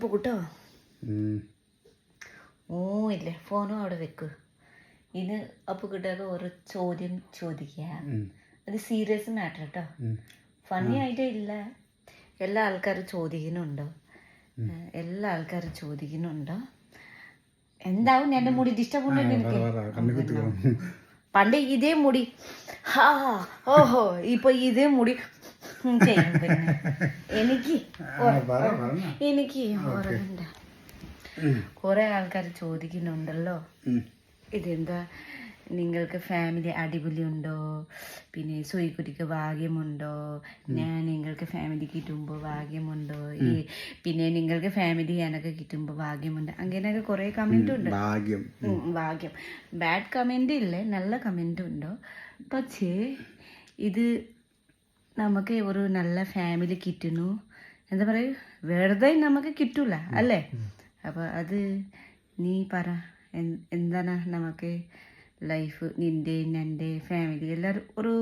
അപ്പോൾ കൂട്ടോ ഓ ഇല്ലേ. ഫോണും അവിടെ വെക്ക്. ഇത് അപ്പോൾ കിട്ടാതെ ഒരു ചോദ്യം ചോദിക്കുക അത് സീരിയസ് മാറ്റർ കേട്ടോ. ഫണ്ണി ആയിട്ടേ ഇല്ല. എല്ലാ ആൾക്കാരും ചോദിക്കുന്നുണ്ടോ? എല്ലാ ആൾക്കാരും ചോദിക്കുന്നുണ്ടോ? എന്താവും എന്റെ മുടി? ഡിസ്റ്റർബ് ഉണ്ടെങ്കിൽ പണ്ട് ഇതേ മുടി. ഹാ. ഓഹോ ഇപ്പൊ ഇതേ മുടി. ചെയ്യും പിന്നെ. എനിക്ക് എനിക്ക് ഓർമ്മ കുറെ ആൾക്കാർ ചോദിക്കുന്നുണ്ടല്ലോ. ഇതെന്താ? നിങ്ങൾക്ക് ഫാമിലി അടിപൊളി ഉണ്ടോ പിന്നെ സൂയിക്കുട്ടിക്ക് ഭാഗ്യമുണ്ടോ? ഞാൻ നിങ്ങൾക്ക് ഫാമിലി കിട്ടുമ്പോൾ ഭാഗ്യമുണ്ടോ? ഈ പിന്നെ നിങ്ങൾക്ക് ഫാമിലി എനക്ക് കിട്ടുമ്പോൾ ഭാഗ്യമുണ്ട്. അങ്ങനെയൊക്കെ കുറേ കമന്റ് ഉണ്ട്. ഭാഗ്യം. ഭാഗ്യം. ബാഡ് കമന്റ് ഇല്ലേ നല്ല കമന്റ് ഉണ്ടോ. പക്ഷേ ഇത് നമുക്ക് ഒരു നല്ല ഫാമിലി കിട്ടുന്നു. എന്താ പറയുക വെറുതെ നമുക്ക് കിട്ടൂല അല്ലേ? അപ്പോൾ അത് നീ പറ. എന്താണ് നമുക്ക് ലൈഫ് നിന്റെ എന്റെ ഫാമിലി എല്ലാവരും ഒരു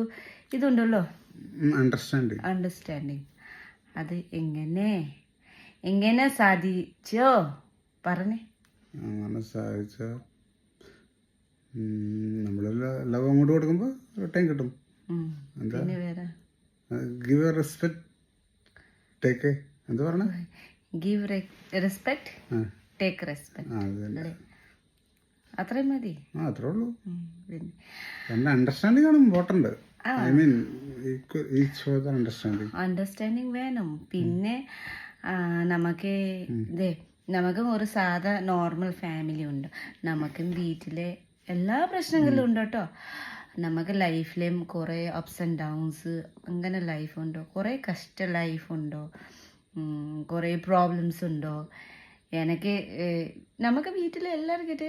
ഇതുണ്ടല്ലോ? അണ്ടർസ്റ്റാൻഡിങ് അണ്ടർസ്റ്റാൻഡിങ് അത് എങ്ങനെ? എങ്ങനെ സാധിച്ചോ? പറഞ്ഞേ. അങ്ങനെ സാധിച്ച നമ്മളെല്ലാം ലവ് അങ്ങോട്ട് കൊടുക്കുമ്പോൾ ടൈം കിട്ടും. ഉം. ഗിവ് റെസ്പെക്ട് ടേക്ക് എന്താ പറഞ്ഞ? ഗിവ് റെസ്പെക്ട് ടേക്ക് റെസ്പെക്ട് അത്രയും മതി. ആ അത്രേ ഉള്ളൂ. പിന്നെ. എന്റെ അണ്ടർസ്റ്റാൻഡിങ് ആണ് important I mean the understanding വേണം. പിന്നെ നമുക്ക് ഇതേ നമുക്ക് ഒരു സാധാ നോർമൽ ഫാമിലി ഉണ്ട്. നമുക്കും വീട്ടിലെ എല്ലാ പ്രശ്നങ്ങളും ഉണ്ട് കേട്ടോ. നമുക്ക് ലൈഫിലും കുറേ അപ്സ് ആൻഡ് ഡൗൺസ് അങ്ങനെ ലൈഫുണ്ടോ കുറേ കഷ്ട ലൈഫുണ്ടോ കുറേ പ്രോബ്ലംസ് ഉണ്ടോ? എനിക്ക് നമുക്ക് വീട്ടിൽ എല്ലാവർക്കിട്ട്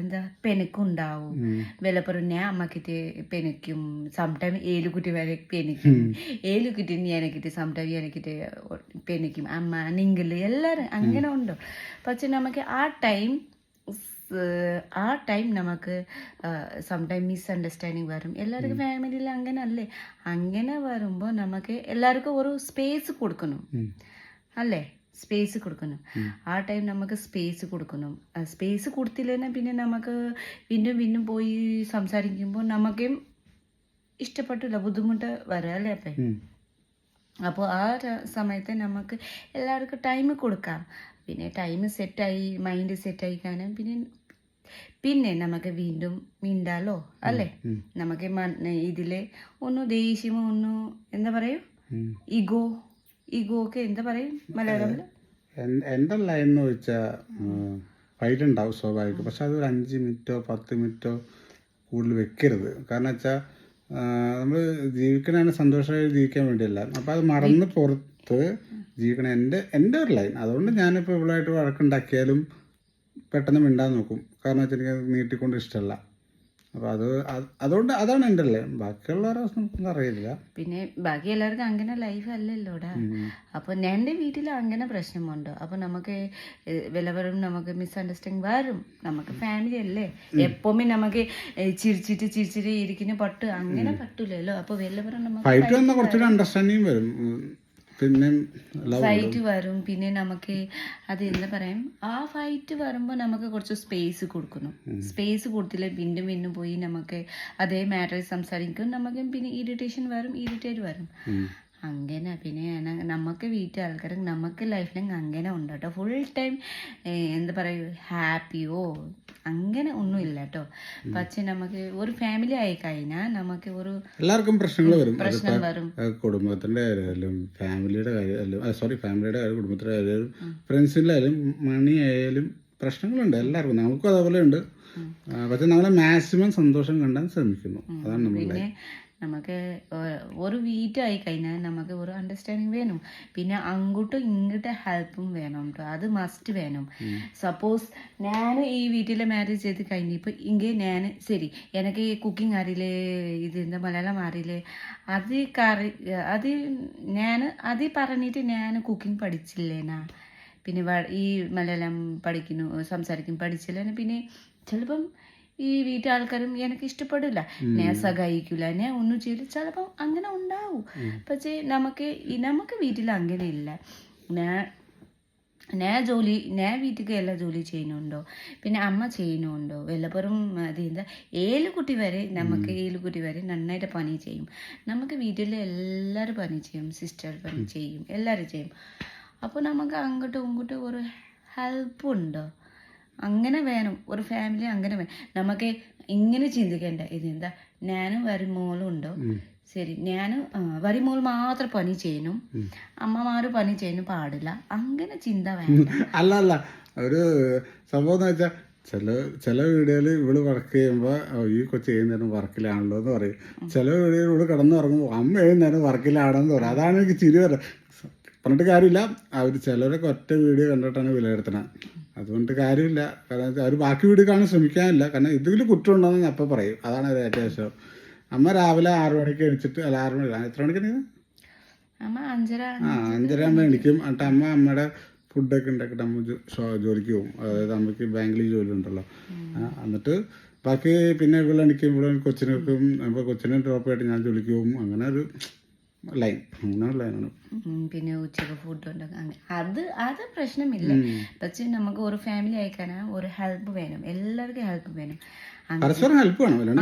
എന്താ പെനക്കുണ്ടാവും. വിലപ്പുറം ഞാൻ അമ്മക്കിട്ട് പെനക്കും സംടൈം ഏലുകുട്ടി വരെ പെനക്കും ഏലുകുട്ടി എനിക്കിട്ട് സംടൈം എനിക്കിട്ട് പെനക്കും അമ്മ നിങ്ങൾ എല്ലാവരും അങ്ങനെ ഉണ്ടോ? പക്ഷെ നമുക്ക് ആ ടൈം ആ ടൈം നമുക്ക് സംടൈം മിസ്അണ്ടർസ്റ്റാൻഡിങ് വരും. എല്ലാവർക്കും ഫാമിലിയിൽ അങ്ങനെ അല്ലേ അങ്ങനെ വരുമ്പോൾ നമുക്ക് എല്ലാവർക്കും ഒരു സ്പേസ് കൊടുക്കണം. അല്ലേ? സ്പേസ് കൊടുക്കണം. ആ ടൈം നമുക്ക് സ്പേസ് കൊടുക്കണം. സ്പേസ് കൊടുത്തില്ലെന്ന് പിന്നെ നമുക്ക് വീണ്ടും വീണ്ടും പോയി സംസാരിക്കുമ്പോൾ നമുക്കും ഇഷ്ടപ്പെട്ടില്ല ബുദ്ധിമുട്ട് വരാം അല്ലേ അപ്പം? അപ്പോൾ ആ സമയത്ത് നമുക്ക് എല്ലാവർക്കും ടൈം കൊടുക്കാം. പിന്നെ ടൈം സെറ്റായി മൈൻഡ് സെറ്റായി കാണാൻ പിന്നെ പിന്നെ നമുക്ക് വീണ്ടും മിണ്ടാലോ? അല്ലേ? നമുക്ക് ഇതിൽ ഒന്ന് ദേഷ്യമോ ഒന്ന് എന്താ പറയൂ? ഇഗോ ഇഗോ ഒക്കെ എന്താ പറയും മലയാളത്തിൽ എന്തല്ല ലൈൻ എന്ന് വെച്ചാൽ ഫൈറ്റ് ഉണ്ടാവും സ്വാഭാവികം. പക്ഷെ അത് ഒരു അഞ്ച് മിനിറ്റോ പത്ത് മിനിറ്റോ കൂടുതൽ വെക്കരുത്. കാരണം വെച്ചാൽ നമ്മൾ ജീവിക്കണ സന്തോഷമായി ജീവിക്കാൻ വേണ്ടിയല്ല. അപ്പോൾ അത് മറന്ന് പുറത്ത് ജീവിക്കണം എന്റെ എന്റെ ഒരു ലൈൻ അതുകൊണ്ട് ഞാനിപ്പോൾ ഇവളായിട്ട് വഴക്കുണ്ടാക്കിയാലും പെട്ടെന്ന് മിണ്ടാൻ നോക്കും. കാരണം വെച്ചാൽ എനിക്ക് നീട്ടിക്കൊണ്ട് ഇഷ്ടമല്ല അപ്പോൾ അത് അത് അതുകൊണ്ട് അതാണ് എന്റെ അല്ലേ ബാക്കിയുള്ളവരെ നമുക്കൊന്നും അറിയില്ല. പിന്നെ ബാക്കി എല്ലാവർക്കും അങ്ങനെ ലൈഫ് അല്ലല്ലോടാ അപ്പോൾ എന്റെ വീട്ടിൽ അങ്ങനെ പ്രശ്നമുണ്ട്. അപ്പോൾ നമുക്ക് വിലവരും നമുക്ക് മിസ്അണ്ടർസ്റ്റാൻഡിങ് വരും. നമുക്ക് ഫാമിലി അല്ലേ? എപ്പോഴും നമുക്ക് ചിരിച്ചിട്ട് ചിരിച്ചിട്ട് ഇരിക്കുന്ന പട്ട്. അങ്ങനെ പറ്റൂലല്ലോ. അപ്പോൾ വിലവരും നമുക്ക് ഫൈറ്റ് വന്നാൽ കുറച്ചുകൂടി അണ്ടർസ്റ്റാൻഡിങ് വരും. പിന്നെ ഫൈറ്റ് വരും. പിന്നെ നമുക്ക് അത് എന്താ പറയാം? ആ ഫൈറ്റ് വരുമ്പോൾ നമുക്ക് കുറച്ച് സ്പേസ് കൊടുക്കണം സ്പേസ് കൊടുത്തില്ല വീണ്ടും വീണ്ടും പോയി നമുക്ക് അതേ മാറ്റർ സംസാരിക്കും. നമുക്ക് പിന്നെ ഇറിറ്റേഷൻ വരും ഇറിറ്റേറ്റ് വരും. അങ്ങനെ പിന്നെ നമുക്ക് വീട്ടിൽ ആൾക്കാർ നമുക്ക് ലൈഫിലും അങ്ങനെ ഉണ്ട് കേട്ടോ ഫുൾ ടൈം എന്താ പറയുക ഹാപ്പിയോ അങ്ങനെ ഒന്നുമില്ല കേട്ടോ പക്ഷെ നമുക്ക് ഒരു ഫാമിലി ആയി കഴിഞ്ഞാൽ നമുക്ക് ഒരു എല്ലാവർക്കും പ്രശ്നങ്ങൾ വരും. പ്രശ്നം വരും. കുടുംബത്തിന്റെ കാര്യമായാലും ഫാമിലിയുടെ കാര്യമായാലും സോറി ഫാമിലിയുടെ കാര്യം കുടുംബത്തിന്റെ കാര്യമായാലും ഫ്രണ്ട്സിലായാലും മണി ആയാലും പ്രശ്നങ്ങളുണ്ട് എല്ലാവർക്കും. നമുക്കും അതേപോലെ ഉണ്ട് പക്ഷെ നമ്മളെ മാക്സിമം സന്തോഷം കണ്ടാൻ ശ്രമിക്കുന്നു. അതാണ് നമ്മൾ നമുക്ക് ഒരു ഒരു വീട്ടായി കഴിഞ്ഞാൽ നമുക്ക് ഒരു അണ്ടർസ്റ്റാൻഡിങ് വേണം. പിന്നെ അങ്ങോട്ടും ഇങ്ങോട്ടും ഹെൽപ്പും വേണം കേട്ടോ അത് മസ്റ്റ് വേണം. സപ്പോസ് ഞാൻ ഈ വീട്ടിലെ മാരേജ് ചെയ്ത് കഴിഞ്ഞപ്പോൾ ഇങ്ങനെ ഞാൻ ശരി എനിക്ക് ഈ കുക്കിംഗ് അറിയില്ലേ ഇത് എന്താ മലയാളം അറിയില്ലേ അത് കറി അത് ഞാൻ അത് പറഞ്ഞിട്ട് ഞാൻ കുക്കിംഗ് പഠിച്ചില്ലേനാ. പിന്നെ ഈ മലയാളം പഠിക്കുന്നു സംസാരിക്കും പഠിച്ചില്ല പിന്നെ ചിലപ്പം ഈ വീട്ടാൾക്കാരും എനിക്ക് ഇഷ്ടപ്പെടില്ല. ഞാൻ സഹായിക്കില്ല ഞാൻ ഒന്നും ചെയ്യില്ല ചിലപ്പം അങ്ങനെ ഉണ്ടാവും. പക്ഷേ നമുക്ക് നമുക്ക് വീട്ടിൽ അങ്ങനെ ഇല്ല. ഞാൻ ഞാൻ ജോലി ഞാൻ വീട്ടിലേക്ക് എല്ലാ ജോലി ചെയ്യുന്നുണ്ടോ? പിന്നെ അമ്മ ചെയ്യുന്നുണ്ടോ? വല്ലപ്പോഴും അതെന്താ ഏഴ് കുട്ടി വരെ നമുക്ക് ഏഴ് കുട്ടി വരെ നന്നായിട്ട് പണി ചെയ്യും. നമുക്ക് വീട്ടിൽ എല്ലാവരും പണി ചെയ്യും. സിസ്റ്റർ പണി ചെയ്യും. എല്ലാവരും ചെയ്യും. അപ്പോൾ നമുക്ക് അങ്ങോട്ടും ഇങ്ങോട്ടും ഒരു ഹെൽപ്പ് ഉണ്ടോ? അങ്ങനെ വേണം ഒരു ഫാമിലി അങ്ങനെ വേണം നമുക്ക് ഇങ്ങനെ ചിന്തിക്കേണ്ട ഇതെന്താ? ഞാനും വരുമോളും ഉണ്ടോ. ശരി ഞാൻ വരുമോൾ മാത്രം പണി ചെയ്യണം അമ്മമാര് പണി ചെയ്യുന്നു പാടില്ല. അങ്ങനെ ചിന്ത വേണം അല്ല അല്ല. ഒരു സംഭവം എന്ന് വെച്ചാൽ ചില ചില വീഡിയോയിൽ ഇവൾ വർക്ക് ചെയ്യുമ്പോൾ ഈ കൊച്ചു ചെയ്യുന്നേരം വർക്കിലാണല്ലോ എന്ന് പറയും. ചില വീഡിയോയിൽ ഇവൾ കിടന്നുറങ്ങുമ്പോൾ അമ്മ എഴുന്നേരം വർക്കിലാണെന്ന് പറയും. അതാണ് എനിക്ക് ചിരി വരാം പറഞ്ഞിട്ട് കാര്യമില്ല. അവർ ചിലരൊക്കെ ഒറ്റ വീഡിയോ കണ്ടിട്ടാണ് വിലയിരുത്തണത് അതുകൊണ്ട് കാര്യമില്ല. കാരണം അവർ ബാക്കി വീഡിയോ കാണാൻ ശ്രമിക്കാനില്ല. കാരണം ഇതിൽ കുറ്റം ഉണ്ടെന്ന് ഞാൻ അപ്പം പറയും. അതാണ് ഒരു ഏറ്റവും അമ്മ രാവിലെ ആറു മണിക്ക് എണിച്ചിട്ട് അല്ല ആറു മണി എത്ര മണിക്ക് നീ ആ അഞ്ചര അമ്മ എണിക്കും. എന്നിട്ട് അമ്മ അമ്മയുടെ ഫുഡൊക്കെ ഉണ്ടാക്കിയിട്ട് അമ്മ ജോലിക്ക് പോകും. അതായത് അമ്മയ്ക്ക് ബാങ്കിൽ ജോലി ഉണ്ടല്ലോ. എന്നിട്ട് ബാക്കി പിന്നെ ഇവിടെ എണിക്കും. ഇവിടെ കൊച്ചിനൊക്കും അപ്പോൾ കൊച്ചിനെ ഡ്രോപ്പ് ആയിട്ട് ഞാൻ ജോലിക്ക് പോകും. അങ്ങനെ ഒരു ലൈൻ പിന്നെ ഉച്ചയ്ക്ക് ഫുഡ് ഉണ്ടാക്കാൻ അത് അത് പ്രശ്നമില്ല. പക്ഷെ നമുക്ക് ഒരു ഫാമിലി അയക്കാനാ ഒരു ഹെൽപ്പ് വേണം. എല്ലാവർക്കും ഹെൽപ്പ് വേണം. പരസ്പരം ഹെൽപ്പ് വേണം.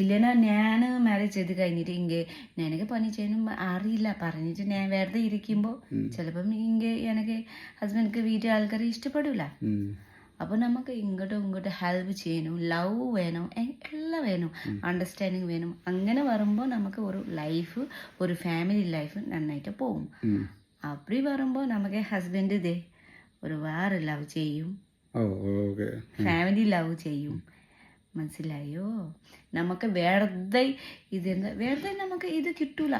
ഇല്ലനാ ഞാൻ മാരേജ് ചെയ്ത് കഴിഞ്ഞിട്ട് ഇങ്ങേ എനിക്ക് പണി ചെയ്യണം അറിയില്ല. പറഞ്ഞിട്ട് ഞാൻ വെറുതെ ഇരിക്കുമ്പോൾ ചിലപ്പം ഇങ്ങേ എനിക്ക് ഹസ്ബൻഡ് വീട്ടിലെ ആൾക്കാരെ ഇഷ്ടപ്പെടില്ല ഉം. അപ്പോൾ നമുക്ക് ഇങ്ങോട്ടും ഇങ്ങോട്ടും ഹെൽപ്പ് ചെയ്യണം. ലവ് വേണം. എല്ലാം വേണം. അണ്ടർസ്റ്റാൻഡിങ് വേണം. അങ്ങനെ വരുമ്പോൾ നമുക്ക് ഒരു ലൈഫ് ഒരു ഫാമിലി ലൈഫ് നന്നായിട്ട് പോകും. അപ്പടി വരുമ്പോൾ നമുക്ക് ഹസ്ബൻഡ് ഇതേ ഒരു വേറെ ലവ് ചെയ്യും. ഫാമിലി ലവ് ചെയ്യും. മനസ്സിലായോ? നമുക്ക് വെറുതെ ഇതെന്താ വെറുതെ നമുക്ക് ഇത് കിട്ടൂല.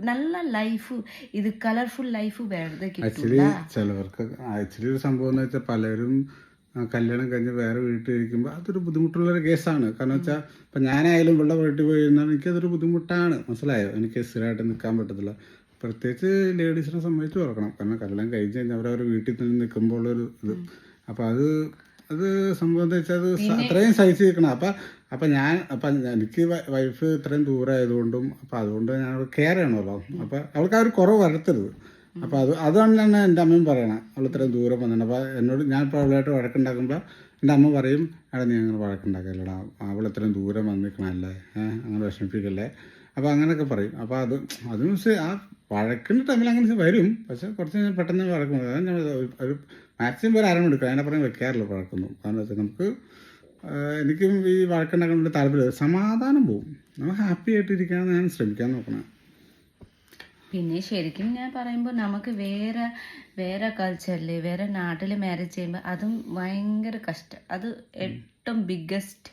നല്ല ലൈഫ് ഇത് കളർഫുൾ ലൈഫ് വെറുതെ ആക്ച്വലി കിട്ടൂല. ചിലവർക്ക് ആക്ച്വലി ഒരു സംഭവം എന്ന് വെച്ചാൽ പലരും കല്യാണം കഴിഞ്ഞ് വേറെ വീട്ടിൽ ഇരിക്കുമ്പോൾ അതൊരു ബുദ്ധിമുട്ടുള്ള ഒരു കേസാണ്. കാരണം വെച്ചാൽ ഇപ്പം ഞാനായാലും വെള്ളം വീട്ടിൽ പോയി ഇരുന്നാൽ എനിക്കതൊരു ബുദ്ധിമുട്ടാണ്. മനസ്സിലായോ? എനിക്ക് സ്ഥിരമായിട്ട് നിൽക്കാൻ പറ്റത്തില്ല. പ്രത്യേകിച്ച് ലേഡീസിനെ സംബന്ധിച്ച് ഓർക്കണം. കാരണം കല്യാണം കഴിഞ്ഞ് കഴിഞ്ഞാൽ അവരവരുടെ വീട്ടിൽ തന്നെ നിൽക്കുമ്പോൾ ഒരു ഇത് അപ്പം അത് അത് സംബന്ധിച്ച് അത് അത്രയും സഹിച്ച് നിൽക്കണം അപ്പം അപ്പം ഞാൻ അപ്പം എനിക്ക് വൈഫ് ഇത്രയും ദൂരമായതുകൊണ്ടും അപ്പം അതുകൊണ്ട് ഞാൻ കെയർ ചെയ്യണമല്ലോ. അപ്പം അവൾക്ക് ആ ഒരു കുറവ് വരുത്തരുത്. അപ്പം അത് അതുകൊണ്ടാണ് എന്റെ അമ്മയും പറയണത് അവൾ ഇത്രയും ദൂരം വന്നിട്ടുണ്ട്. അപ്പോൾ എന്നോട് ഞാൻ ഇപ്പോൾ അവളായിട്ട് വഴക്കുണ്ടാക്കുമ്പോൾ എന്റെ അമ്മ പറയും എടാ നീ അങ്ങനെ വഴക്കുണ്ടാക്കല്ലടാ. അവൾ ഇത്രയും ദൂരം വന്നിരിക്കണല്ലേ? ഏഹ് അങ്ങനെ വിഷമിപ്പിക്കല്ലേ? അപ്പോൾ അങ്ങനെയൊക്കെ പറയും. അപ്പോൾ അത് അതും ആ വഴക്കിന്റെ ടൈമിൽ അങ്ങനെ വരും. പക്ഷെ കുറച്ച് കഴിഞ്ഞാൽ പെട്ടെന്ന് വഴക്കും. അതാണ് ഒരു- മാക്സിമം പേര് ആരും അരമണിക്കൂർ അതിനെ പറഞ്ഞ് വെക്കാറില്ല വഴക്കൊന്നും. കാരണം വെച്ചാൽ നമുക്ക് എനിക്കും ഈ വഴക്കുണ്ടാക്കാൻ താല്പര്യം സമാധാനം പോവും. നമ്മൾ ഹാപ്പി ആയിട്ട് ഞാൻ ശ്രമിക്കാൻ നോക്കണം. പിന്നെ ശരിക്കും ഞാൻ പറയുമ്പോൾ നമുക്ക് വേറെ വേറെ കൾച്ചറിൽ വേറെ നാട്ടിൽ മാരേജ് ചെയ്യുമ്പോൾ അതും ഭയങ്കര കഷ്ടം. അത് ഏറ്റവും ബിഗ്ഗസ്റ്റ്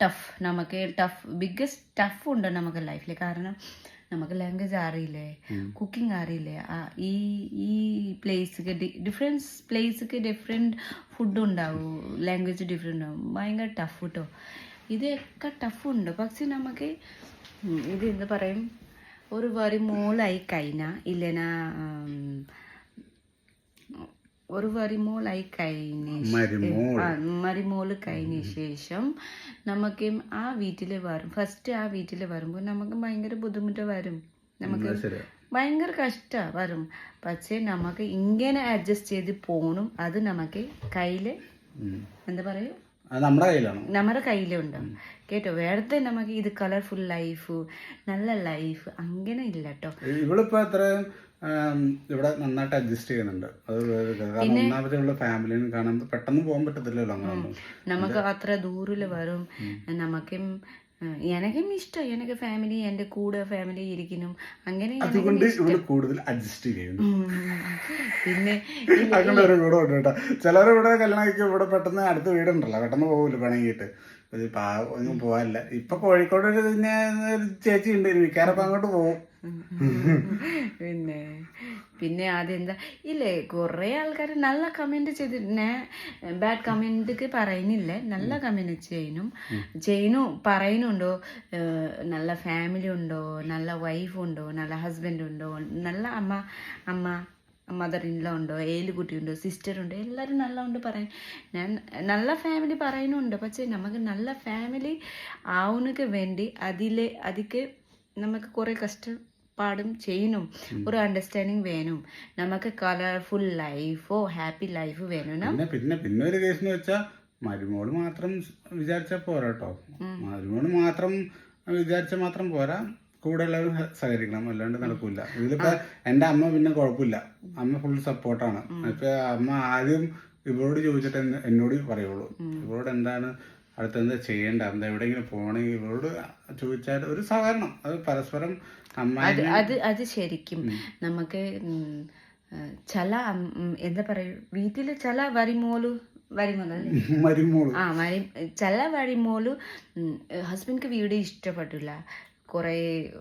ടഫ് നമുക്ക് ടഫ് ബിഗ്ഗസ്റ്റ് ടഫ് ഉണ്ട് നമുക്ക് ലൈഫിൽ കാരണം നമുക്ക് ലാംഗ്വേജ് അറിയില്ലേ കുക്കിംഗ് അറിയില്ലേ ഈ ഈ പ്ലേസിക്ക് ഡിഫറെൻസ് പ്ലേസിക്ക് ഡിഫറെന്റ് ഫുഡ് ഉണ്ടാവും ലാംഗ്വേജ് ഡിഫറെന്റ് ആവും ഭയങ്കര ടഫ് കേട്ടോ ഇതൊക്കെ ഉണ്ട്. പക്ഷെ നമുക്ക് ഇത് എന്ത് പറയും? ഒരു വരി മോളായി കഴിഞ്ഞാൽ ഇല്ലനാ ഒരു വരി മോളായി കഴിഞ്ഞ മരുമോൾ കഴിഞ്ഞ ശേഷം നമുക്ക് ആ വീട്ടിൽ വരും. ഫസ്റ്റ് ആ വീട്ടിൽ വരുമ്പോൾ നമുക്ക് ഭയങ്കര ബുദ്ധിമുട്ട് വരും. നമുക്ക് ഭയങ്കര കഷ്ട വരും. പക്ഷേ നമുക്ക് ഇങ്ങനെ അഡ്ജസ്റ്റ് ചെയ്ത് പോകണം അത് നമുക്ക് കയ്യിൽ എന്താ പറയൂ അത് നമ്മുടെ കയ്യിലാണ്. നമ്മുടെ കയ്യിലുണ്ട്. കേട്ടോ? വേറെ നമുക്ക് ഇത് കളർഫുൾ ലൈഫ് നല്ല ലൈഫ് അങ്ങനെ ഇല്ല കേട്ടോ. ഇവളിപ്പോ അത്രയും ഇവിടെ നന്നായിട്ട് അഡ്ജസ്റ്റ് ചെയ്യുന്നുണ്ട്. അത്. കാരണം ഒന്നാമത്തെ ഉള്ള ഫാമിലിനെ കാണുമ്പോൾ പെട്ടെന്ന് പോകാൻ പറ്റത്തില്ലല്ലോ അങ്ങനെ നമുക്ക് അത്ര ദൂരിൽ വരും. നമുക്കും എനക്കും ഇഷ്ടം. എനിക്ക് ഫാമിലി എന്റെ കൂടെ ഫാമിലി ഇരിക്കുന്നു. അങ്ങനെ അതുകൊണ്ട് ഇവൾ കൂടുതൽ അഡ്ജസ്റ്റ് ചെയ്യുന്നു. പിന്നെ അങ്ങനെ ഒരു കൂടെ ഉണ്ട് കേട്ടോ. ചിലർ ഇവിടെ കല്യാണം കഴിക്കും ഇവിടെ പെട്ടെന്ന് അടുത്ത വീടുണ്ടല്ലോ പെട്ടെന്ന് പോകില്ല പണിയിട്ട് ഒന്നും പോകാനില്ല ഇപ്പൊ കോഴിക്കോട് ഒരു പിന്നെ ഒരു ചേച്ചി ഉണ്ട് മിക്കാറപ്പം അങ്ങോട്ട് പോകും പിന്നെ പിന്നെ അതെന്താ? ഇല്ലേ കുറേ ആൾക്കാർ നല്ല കമന്റ് ചെയ്ത് ഞാൻ ബാഡ് കമന്റ് പറയുന്നില്ല. നല്ല കമന്റ് ചെയ്യണം ചെയ്യണു പറയുന്നുണ്ടോ? നല്ല ഫാമിലി ഉണ്ടോ? നല്ല വൈഫ് ഉണ്ടോ? നല്ല ഹസ്ബൻഡ് ഉണ്ടോ? നല്ല അമ്മ അമ്മ മദർ ഇൻലോ ഉണ്ടോ ഏൽ കുട്ടിയുണ്ടോ സിസ്റ്റർ ഉണ്ടോ എല്ലാവരും നല്ല ഉണ്ട് പറയാൻ ഞാൻ നല്ല ഫാമിലി പറയുന്നുണ്ട്. പക്ഷേ നമുക്ക് നല്ല ഫാമിലി ആവുന്നക്ക് വേണ്ടി അതിലെ അതിക്ക് നമുക്ക് കുറേ കഷ്ടം കഷ്ടപ്പാടും ചെയ്യണം. ഒരു അണ്ടർസ്റ്റാൻഡിങ് വേണം. നമുക്ക് കളർഫുൾ ലൈഫോ ഹാപ്പി ലൈഫ് വേണം. പിന്നെ പിന്നെ പിന്നെ ഒരു കേസ് എന്ന് വെച്ചാൽ മരുമോൾ മാത്രം വിചാരിച്ചാൽ പോരാട്ടോ. മരുമോൾ മാത്രം വിചാരിച്ചാൽ മാത്രം പോരാ. കൂടെ സ- സഹകരിക്കണം. അല്ലാണ്ട് നടക്കൂല. ഇതിലിപ്പോ എന്റെ അമ്മ പിന്നെ കുഴപ്പമില്ല അമ്മ ഫുൾ സപ്പോർട്ടാണ് ഇപ്പൊ അമ്മ ആദ്യം ഇവരോട് ചോദിച്ചിട്ട് എന്നെ- എന്നോട് പറയുള്ളൂ. ഇവരോട് എന്താണ് അടുത്തെന്താ ചെയ്യേണ്ട? എന്താ എവിടെയെങ്കിലും പോകണമെങ്കിൽ ഇവരോട് ചോദിച്ചാൽ ഒരു സഹകരണം. അത് പരസ്പരം അമ്മ അത് അത് ശരിക്കും. നമുക്ക് ചില എന്താ പറയുക വീട്ടിൽ ചില വരിമോലു വരിമോൾ ആ വരി ചില വരിമോലു ഹസ്ബൻഡ്ക്ക് വീട് ഇഷ്ടപ്പെട്ടില്ല കുറേ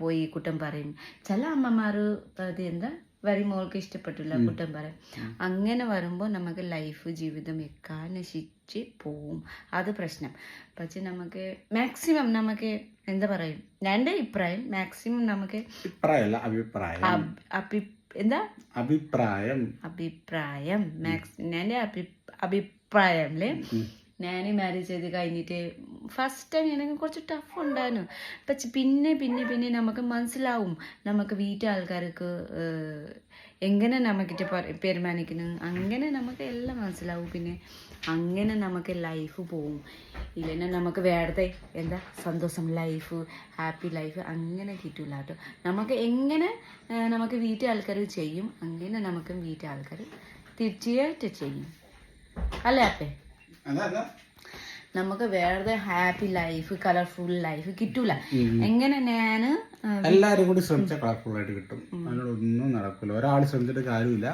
പോയി കുറ്റം പറയും. ചില അമ്മമാർ അത് എന്താ വരിമോൾക്ക് ഇഷ്ടപ്പെട്ടില്ല കുറ്റം പറയും. അങ്ങനെ വരുമ്പോൾ നമുക്ക് ലൈഫ് ജീവിതം എക്കാൻ നശിച്ച് പോവും. അത് പ്രശ്നം. പക്ഷെ നമുക്ക് മാക്സിമം നമുക്ക് എന്താ പറയും? എന്റെ അഭിപ്രായം. മാക്സിമം നമുക്ക് അഭിപ്രായം. അഭി- അഭി എന്താ? അഭിപ്രായം. അഭിപ്രായം. മാക്സിമം എന്റെ അഭി അഭിപ്രായം അല്ലേ ഞാൻ മാരേജ് ചെയ്ത് കഴിഞ്ഞിട്ട് ഫസ്റ്റ് ടൈം എനിക്ക് കുറച്ച് ടഫ് ഉണ്ടായിരുന്നു. പക്ഷെ പിന്നെ പിന്നെ പിന്നെ നമുക്ക് മനസ്സിലാവും. നമുക്ക് വീട്ടാൾക്കാർക്ക് എങ്ങനെ നമുക്കിട്ട് പെരുമാനിക്കുന്നു? അങ്ങനെ നമുക്ക് എല്ലാം മനസ്സിലാവും. പിന്നെ അങ്ങനെ നമുക്ക് ലൈഫ് പോവും. ഇല്ലെങ്കിൽ നമുക്ക് വേറെ എന്താ സന്തോഷം ലൈഫ് ഹാപ്പി ലൈഫ് അങ്ങനെ കിട്ടില്ല കേട്ടോ. നമുക്ക് എങ്ങനെ നമുക്ക് വീട്ടിൽ ആൾക്കാർ ചെയ്യും അങ്ങനെ നമുക്ക് വീട്ടിൽ ആൾക്കാർ തീർച്ചയായിട്ടും ചെയ്യും. അല്ലേ അപ്പേ? നമുക്ക് വേറെ ഹാപ്പി ലൈഫ് കളർഫുൾ ലൈഫ് കിട്ടൂല. എങ്ങനെ ഞാൻ എല്ലാരും കൂടി ശ്രമിച്ച കളർഫുൾ ആയിട്ട് കിട്ടും. അതിനോട് ഒന്നും നടക്കില്ല ഒരാൾ ശ്രമിച്ചിട്ട് കാര്യമില്ല.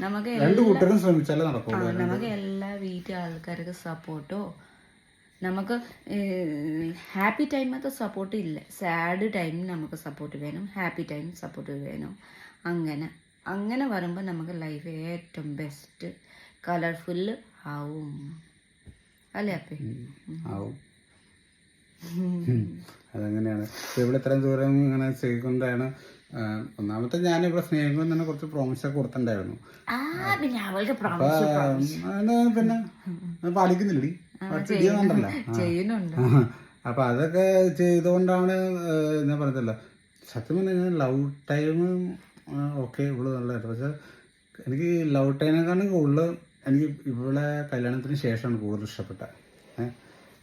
നമുക്ക് രണ്ടു കൂട്ടരും ശ്രമിച്ചാലേ നടക്കുള്ളൂ. നമുക്ക് എല്ലാ വീട്ടിലെ ആൾക്കാർക്ക് സപ്പോർട്ടോ നമുക്ക് ഹാപ്പി ടൈമത്തെ സപ്പോർട്ട് ഇല്ല. സാഡ് ടൈം നമുക്ക് സപ്പോർട്ട് വേണം. ഹാപ്പി ടൈം സപ്പോർട്ട് വേണം. അങ്ങനെ. അങ്ങനെ വരുമ്പോൾ നമുക്ക് ലൈഫ് ഏറ്റവും ബെസ്റ്റ് കളർഫുൾ ആവും. അല്ലേ അപ്പേ? ആവും. അതങ്ങനെയാണ്. ഇപ്പൊ ഇവിടെ ഇത്രയും ദൂരം ഇങ്ങനെ ചെയ്തുകൊണ്ടാണ് ഒന്നാമത്തെ ഞാൻ ഇവിടെ സ്നേഹം കൊണ്ട് തന്നെ കുറച്ച് പ്രോമിസ് ഒക്കെ കൊടുത്തിട്ടുണ്ടായിരുന്നു. പിന്നെ പാലിക്കുന്നില്ലടി. ചെയ്യുന്നുണ്ടല്ലോ ചെയ്യുന്നുണ്ട്. അപ്പൊ അതൊക്കെ ചെയ്തുകൊണ്ടാണ് ഞാൻ പറഞ്ഞല്ലോ സത്യം പറഞ്ഞാൽ ലവ് ടൈം ഓക്കെ ഇവൾ നല്ലതായിട്ട്. പക്ഷെ എനിക്ക് ലവ് ടൈമിനെക്കാളും കൂടുതൽ എനിക്ക് ഇവിടെ കല്യാണത്തിന് ശേഷമാണ് കൂടുതൽ ഇഷ്ടപ്പെട്ട ഏഹ്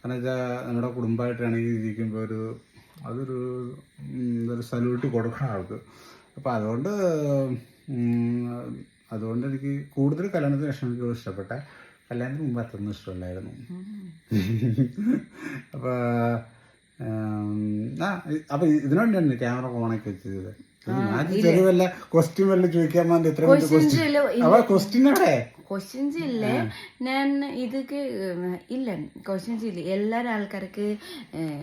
കാരണം വെച്ചാൽ നമ്മുടെ കുടുംബമായിട്ടാണെങ്കിൽ ഇരിക്കുമ്പോൾ ഒരു അതൊരു ഒരു സല്യൂട്ട് കൊടുക്കണം ആൾക്ക്. അപ്പോൾ അതുകൊണ്ട് അതുകൊണ്ട് എനിക്ക് കൂടുതൽ കല്യാണത്തിന് ശേഷം എനിക്ക് ഇഷ്ടപ്പെട്ട. കല്യാണത്തിന് മുമ്പ് അത്രയൊന്നും ഇഷ്ടമല്ലായിരുന്നു. അപ്പോൾ ആ അപ്പൊ ഇതിനു തന്നെ ക്യാമറ ഓണാക്കി വെച്ചത്. ഞാൻ ചെറിയ വല്ല ക്വസ്റ്റ്യൻ വല്ല ചോദിക്കാൻ വേണ്ടി എത്ര ക്വസ്റ്റ്യൻ എവിടെ ക്വസ്റ്റ്യൻസ് ഇല്ലേ ഞാൻ ഇതൊക്കെ ഇല്ല. ക്വസ്റ്റ്യൻസ് ഇല്ല എല്ലാവരും ആൾക്കാർക്ക്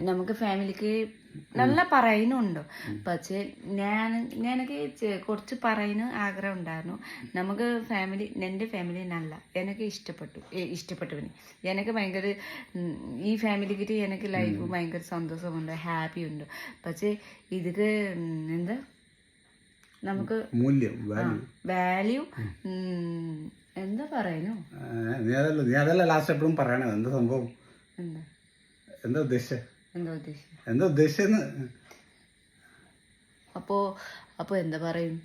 നമുക്ക് ഫാമിലിക്ക് നല്ല പറയുന്നുണ്ട്. പക്ഷേ ഞാൻ ഞാനൊക്കെ കുറച്ച് പറയുന്ന ആഗ്രഹം ഉണ്ടായിരുന്നു. നമുക്ക് ഫാമിലി എന്റെ ഫാമിലി നല്ല. എനിക്ക് ഇഷ്ടപ്പെട്ടു. ഇഷ്ടപ്പെട്ടവന്. എനിക്ക് ഭയങ്കര ഈ ഫാമിലിക്ക് എനിക്ക് ലൈഫ് ഭയങ്കര സന്തോഷമുണ്ട്. ഹാപ്പി ഉണ്ട്. പക്ഷേ ഇതൊക്കെ എന്താ? നമുക്ക് മൂല്യം വാല്യൂ എന്താ പറയുന്നു? നീ അതല്ല നീ അതല്ല ലാസ്റ്റ് എപ്പോഴും പറയണത്. എന്താ സംഭവം? എന്താ? ഉദ്ദേശിച്ചത് എന്താ ഉദ്ദേശിച്ചത് എന്താ ഉദ്ദേശിച്ചെന്ന് അപ്പോ അപ്പോ എന്താ പറയും?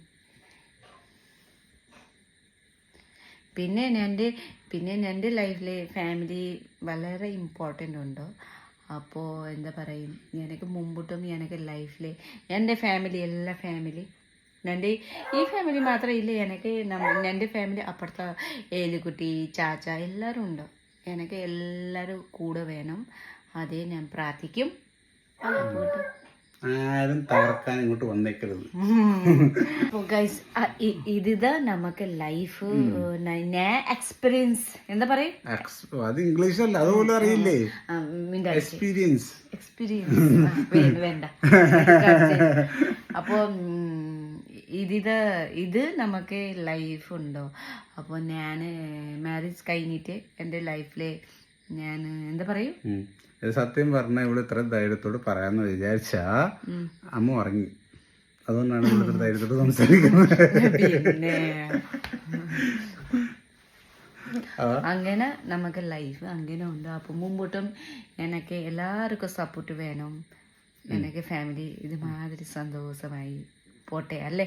പിന്നെ എന്റെ പിന്നെ എന്റെ ലൈഫിൽ ഫാമിലി വളരെ ഇമ്പോർട്ടന്റ് ഉണ്ട്? അപ്പോൾ എന്താ പറയും? എനിക്ക് മുമ്പോട്ടും എനിക്ക് ലൈഫിൽ എന്റെ ഫാമിലി എല്ലാ ഫാമിലി എന്റെ ഈ ഫാമിലി മാത്രം ഇല്ല എനിക്ക് എന്റെ ഫാമിലി അപ്പുറത്തെ ഏലിക്കുട്ടി ചാച്ച എല്ലാവരും ഉണ്ട്? എനിക്ക് എല്ലാവരും കൂടെ വേണം. അതേ ഞാൻ പ്രാർത്ഥിക്കും. ആരും തകർക്കാൻ ഇങ്ങോട്ട് വന്നേക്കരുത്. ഗൈസ് ഇത് നമുക്ക് ലൈഫ് ഞാൻ എക്സ്പീരിയൻസ് എന്താ പറയും? അത് ഇംഗ്ലീഷ് അല്ല അതുപോലെ അറിയില്ലേ? എക്സ്പീരിയൻസ് എക്സ്പീരിയൻസ് വേണ്ട അപ്പോൾ ഇതിത് ഇത് നമുക്ക് ലൈഫ് ഉണ്ടോ? അപ്പോൾ ഞാൻ മാരേജ് കഴിഞ്ഞിട്ട് എന്റെ ലൈഫിൽ ഞാൻ എന്താ പറയും? സത്യം പറഞ്ഞ ഇവിടെ ഇത്ര ധൈര്യത്തോട് പറയാന്ന് വിചാരിച്ചാ അമ്മ ഉറങ്ങി. അതുകൊണ്ടാണ് ഇവിടെ ധൈര്യത്തോട് സംസാരിക്കുന്നത്. പിന്നെ. അങ്ങനെ നമുക്ക് ലൈഫ് അങ്ങനെ ഉണ്ട്. അപ്പം മുമ്പോട്ടും എനിക്ക് എല്ലാവർക്കും സപ്പോർട്ട് വേണം. എനിക്ക് ഫാമിലി ഇതുമാതിരി സന്തോഷമായി. പോട്ടെ അല്ലേ?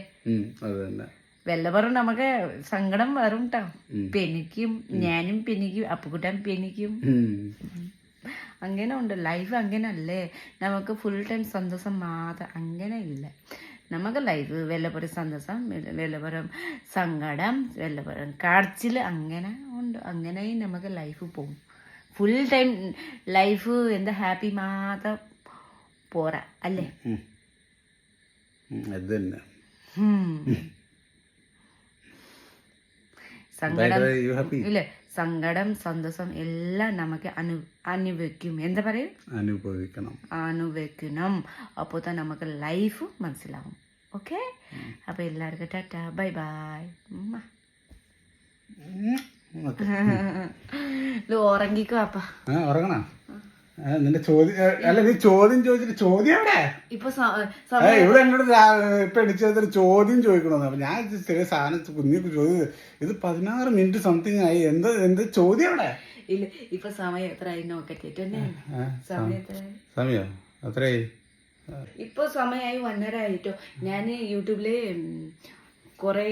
വെല്ലപ്പുറം നമുക്ക് സങ്കടം വരും കേട്ടോ. പെനിക്കും ഞാനും പെനിക്കും അപ്പുക്കുട്ടൻ പെനിക്കും. അങ്ങനെ ഉണ്ട് ലൈഫ് അങ്ങനെ അല്ലേ? നമുക്ക് ഫുൾ ടൈം സന്തോഷം മാത്രം അങ്ങനെ ഇല്ല. നമുക്ക് ലൈഫ് വല്ലപ്പുറം സന്തോഷം വെല്ല- വല്ലപ്പുറം സങ്കടം വല്ലപ്പുറം കാഴ്ചയിൽ അങ്ങനെ ഉണ്ട്. അങ്ങനെയും നമുക്ക് ലൈഫ് പോകും ഫുൾ ടൈം ലൈഫ് എന്താ ഹാപ്പി മാത്രം പോരാ അല്ലേ? അത് തന്നെ. സങ്കടം ഇല്ലേ? സങ്കടം സന്തോഷം എല്ലാം നമുക്ക് അനു അനുഭവിക്കും. എന്താ പറയും? അനുഭവിക്കണം. അനുഭവിക്കണം. അപ്പോൾ തന്നെ നമുക്ക് ലൈഫ് മനസ്സിലാവും. ഓക്കെ അപ്പോൾ എല്ലാവർക്കും ടാറ്റ. ബൈ ബൈ ഉറങ്ങിക്കോ അപ്പ. ഉറങ്ങണ? നിന്റെ ചോദ്യം അല്ല നീ ചോദ്യം ചോദിച്ചിട്ട് ചോദ്യം എവിടെ ഇപ്പൊ ഇവിടെ എന്നോട് ഇപ്പൊ അടിച്ചതൊരു ചോദ്യം ചോദിക്കണമെന്ന് അപ്പൊ ഞാൻ ചെറിയ സാധനം കുഞ്ഞു ചോദ്യം ഇത് പതിനാറ് മിനിറ്റ് സംതിങ് ആയി. എന്ത് എന്ത് ചോദ്യം എവിടെ ഇല്ല ഇപ്പൊ സമയം എത്ര ആയി നോക്കട്ടെ സമയം എത്ര സമയോ? അത്രയായി? ഇപ്പൊ സമയമായി വന്നരായിട്ടോ ഞാൻ യൂട്യൂബിൽ കുറേ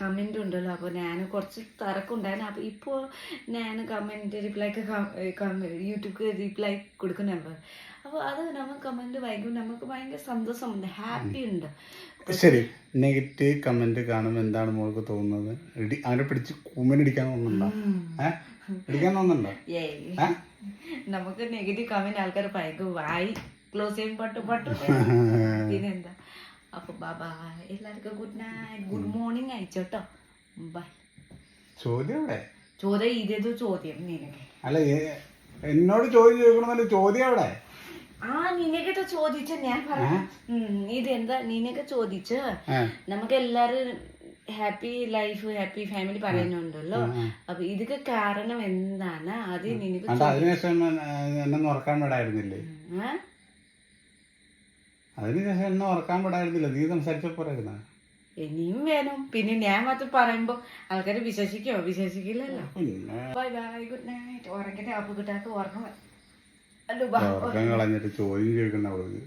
കമന്റ് ഉണ്ടല്ലോ. അപ്പോൾ ഞാൻ കുറച്ച് തിരക്കുണ്ടായിരുന്നു. അപ്പോൾ ഇപ്പോൾ ഞാൻ കമന്റ് റിപ്ലൈക്ക് യൂട്യൂബ് റിപ്ലൈ കൊടുക്കുന്നുണ്ട് അപ്പോൾ അത് നമ്മൾ കമന്റ് വായിക്കും നമുക്ക് ഭയങ്കര സന്തോഷമുണ്ട്. ഹാപ്പി ഉണ്ട്. ശരി നെഗറ്റീവ് കമന്റ് കാണുമ്പോൾ എന്താണ് മോൾക്ക് തോന്നുന്നത്? അവരെ അവനെ പിടിച്ച് കൂമനടിക്കാൻ തോന്നുന്നുണ്ടോ? അടിക്കാൻ തോന്നുന്നുണ്ടോ? നമുക്ക് നെഗറ്റീവ് കമന്റ് ആൾക്കാർ ഭയങ്കര വായി ക്ലോസ് ചെയ്യും പട്ടു പട്ടു. പിന്നെന്താ അപ്പോൾ ബാബാ എല്ലാവർക്കും ഗുഡ് നൈറ്റ് ഗുഡ് മോർണിംഗ് അയച്ചോട്ടോ. ബൈ ചോദ്യം എവിടെ? ചോദ്യം ഇതേതോ ചോദ്യം നിനക്ക്. അല്ല എന്നോട് ചോദ്യം ചോദിക്കണമെന്നല്ല ചോദ്യം എവിടെ? ആ നിനക്കിട്ട് ചോദിച്ച ഞാൻ പറഞ്ഞു ഇത് ഇതെന്താ നിനക്ക് ചോദിച്ച്? നമുക്ക് എല്ലാരും ഹാപ്പി ലൈഫ് ഹാപ്പി ഫാമിലി പറയുന്നുണ്ടല്ലോ. അപ്പൊ ഇതൊക്കെ കാരണം എന്താണ്? അത് നിനക്ക് അതിനുശേഷം എന്നെ- നോക്കാൻ വിടായിരുന്നില്ലേ? അതിനുശേഷം എന്നെ ഉറക്കാൻ വിടായിരുന്നില്ല നീ സംസാരിച്ചപ്പോരായിരുന്ന ഇനിയും വേണം. പിന്നെ ഞാൻ മാത്രം പറയുമ്പോ ആൾക്കാർ വിശ്വസിക്കോ? വിശ്വസിക്കില്ലല്ലോ. ബൈ ബൈ ഗുഡ് നൈറ്റ് ഉറങ്ങട്ടെ അപ്പൊ കിട്ടാത്ത ഉറങ്ങും അല്ലോ ഉറക്കം കളഞ്ഞിട്ട് ചോദ്യം കേൾക്കുന്ന അവൾക്ക്.